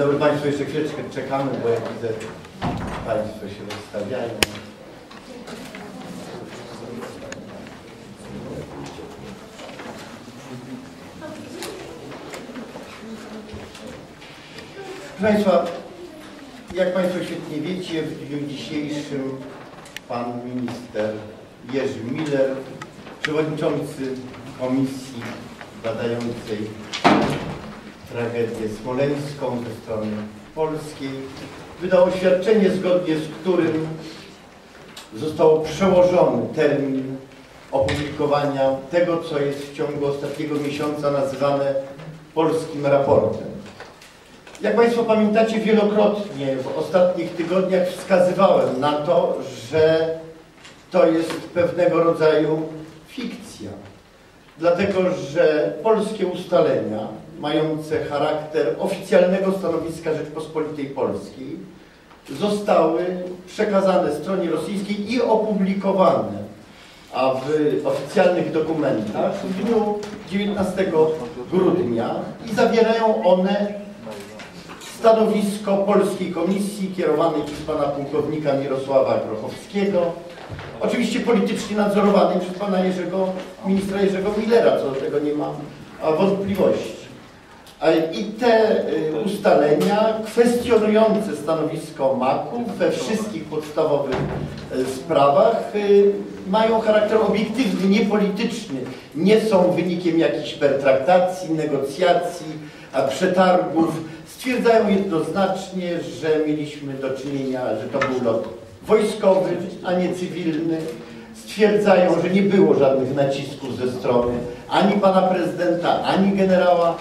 dobry Państwu, jeszcze chwileczkę czekamy, bo jak widzę Państwo się rozstawiają. Proszę Państwa, jak Państwo świetnie wiecie, w dniu dzisiejszym Pan Minister Jerzy Miller, Przewodniczący Komisji badającej tragedię smoleńską ze strony polskiej, wydał oświadczenie, zgodnie z którym został przełożony termin opublikowania tego, co jest w ciągu ostatniego miesiąca nazywane polskim raportem. Jak Państwo pamiętacie, wielokrotnie w ostatnich tygodniach wskazywałem na to, że to jest pewnego rodzaju. Dlatego, że polskie ustalenia mające charakter oficjalnego stanowiska Rzeczpospolitej Polskiej zostały przekazane stronie rosyjskiej i opublikowane a w oficjalnych dokumentach w dniu 19 grudnia i zawierają one stanowisko Polskiej Komisji kierowanej przez pana pułkownika Mirosława Grochowskiego, oczywiście politycznie nadzorowanej przez pana Jerzego, ministra Jerzego Millera, co do tego nie mam wątpliwości. I te y, ustalenia kwestionujące stanowisko MAK-u we wszystkich podstawowych y, sprawach y, mają charakter obiektywny, niepolityczny. Nie są wynikiem jakichś pertraktacji, negocjacji, przetargów. Stwierdzają jednoznacznie, że mieliśmy do czynienia, że to był lot wojskowy, a nie cywilny. Stwierdzają, że nie było żadnych nacisków ze strony ani pana prezydenta, ani generała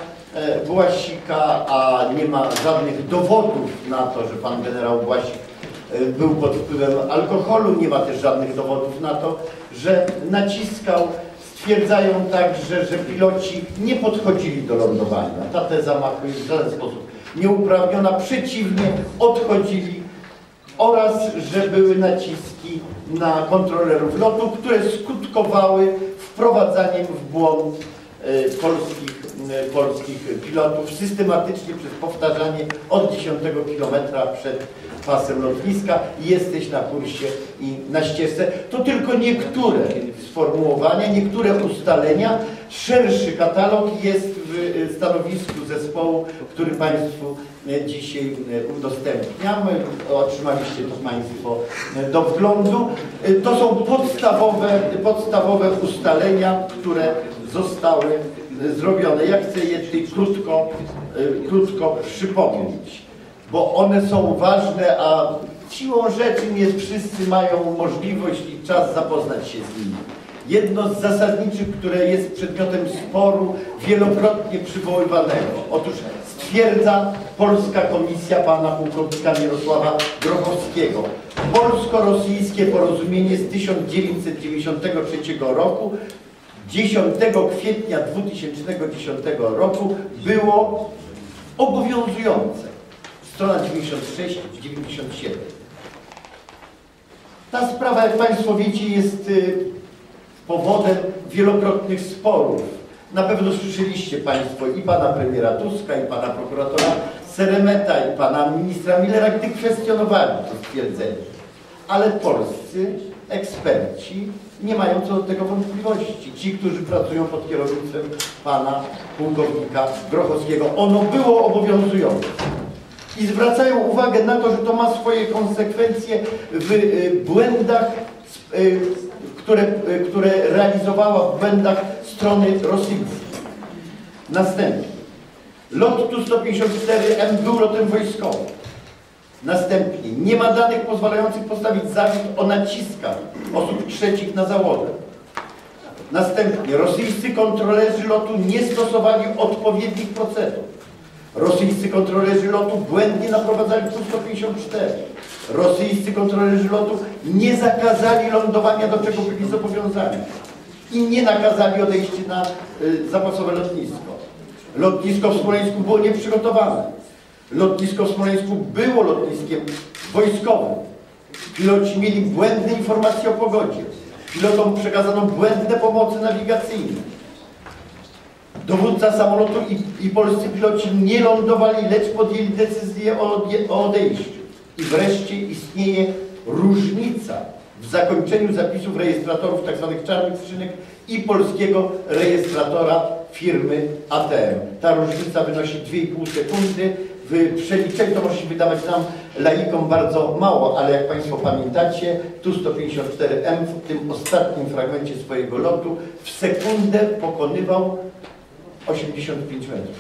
Błasika, a nie ma żadnych dowodów na to, że pan generał Błasik e, był pod wpływem alkoholu, nie ma też żadnych dowodów na to, że naciskał. Stwierdzają także, że piloci nie podchodzili do lądowania. Ta teza ma w żaden sposób nieuprawniona, przeciwnie, odchodzili oraz, że były naciski na kontrolerów lotu, które skutkowały wprowadzaniem w błąd e, polskich E, polskich pilotów systematycznie przez powtarzanie od 10 kilometra przed pasem lotniska jesteś na kursie i na ścieżce. To tylko niektóre sformułowania, niektóre ustalenia. Szerszy katalog jest w e, stanowisku zespołu, który Państwu dzisiaj udostępniam. Otrzymaliście to Państwo do wglądu. To są podstawowe, podstawowe ustalenia, które zostały zrobione. Ja chcę je tutaj krótko, y, krótko przypomnieć, bo one są ważne, a siłą rzeczy nie wszyscy mają możliwość i czas zapoznać się z nimi. Jedno z zasadniczych, które jest przedmiotem sporu wielokrotnie przywoływanego. Otóż stwierdza Polska Komisja pana pułkownika Mirosława Grochowskiego. Polsko-rosyjskie porozumienie z 1993 roku 10 kwietnia 2010 roku było obowiązujące. Strona 96-97. Ta sprawa, jak Państwo wiecie, jest y, powodem wielokrotnych sporów. Na pewno słyszeliście Państwo i Pana Premiera Tuska, i Pana Prokuratora Seremeta, i Pana Ministra Millera, gdy kwestionowali to stwierdzenie. Ale polscy eksperci nie mają co do tego wątpliwości. Ci, którzy pracują pod kierownictwem pana pułkownika Grochowskiego. Ono było obowiązujące. I zwracają uwagę na to, że to ma swoje konsekwencje w y, błędach, y, które, y, które realizowała w błędach strony rosyjskiej. Następnie. Lot Tu-154M był lotem wojskowym. Następnie nie ma danych pozwalających postawić zarzut o naciskach osób trzecich na załodę. Następnie rosyjscy kontrolerzy lotu nie stosowali odpowiednich procedur. Rosyjscy kontrolerzy lotu błędnie naprowadzali Tu-154. Rosyjscy kontrolerzy lotu nie zakazali lądowania, do czego byli zobowiązani. I nie nakazali odejścia na y, zapasowe lotnisko. Lotnisko w Smoleńsku było nieprzygotowane. Lotnisko w Smoleńsku było lotniskiem wojskowym. Piloci mieli błędne informacje o pogodzie. Pilotom przekazano błędne pomocy nawigacyjne. Dowódca samolotu i, i polscy piloci nie lądowali, lecz podjęli decyzję o, o odejściu. I wreszcie istnieje różnica w zakończeniu zapisów rejestratorów tzw. czarnych skrzynek i polskiego rejestratora firmy ATM. Ta różnica wynosi 2,5 sekundy. W przeliczeniu to może się wydawać nam laikom bardzo mało, ale jak Państwo pamiętacie, Tu-154M w tym ostatnim fragmencie swojego lotu w sekundę pokonywał 85 metrów.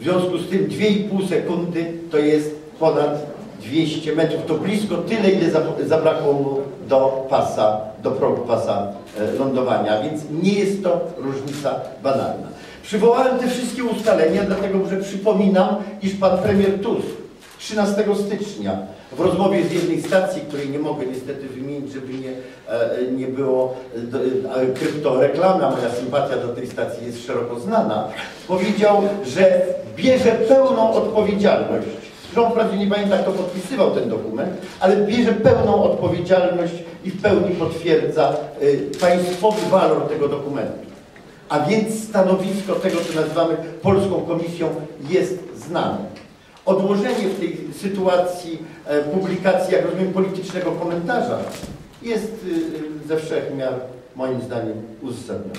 W związku z tym 2,5 sekundy to jest ponad 200 metrów. To blisko tyle, ile za- zabrakło mu do pasa, do progu pasa e, lądowania, więc nie jest to różnica banalna. Przywołałem te wszystkie ustalenia, dlatego że przypominam, iż pan premier Tusk 13 stycznia w rozmowie z jednej stacji, której nie mogę niestety wymienić, żeby nie, e, nie było e, kryptoreklamy, a moja sympatia do tej stacji jest szeroko znana, powiedział, że bierze pełną odpowiedzialność. Rząd wprawdzie nie pamiętam, kto podpisywał ten dokument, ale bierze pełną odpowiedzialność i w pełni potwierdza e, państwowy walor tego dokumentu. A więc stanowisko tego, co nazywamy Polską Komisją, jest znane. Odłożenie w tej sytuacji e, publikacji, jak rozumiem, politycznego komentarza jest y, y, ze wszech miar, moim zdaniem, uzasadnione.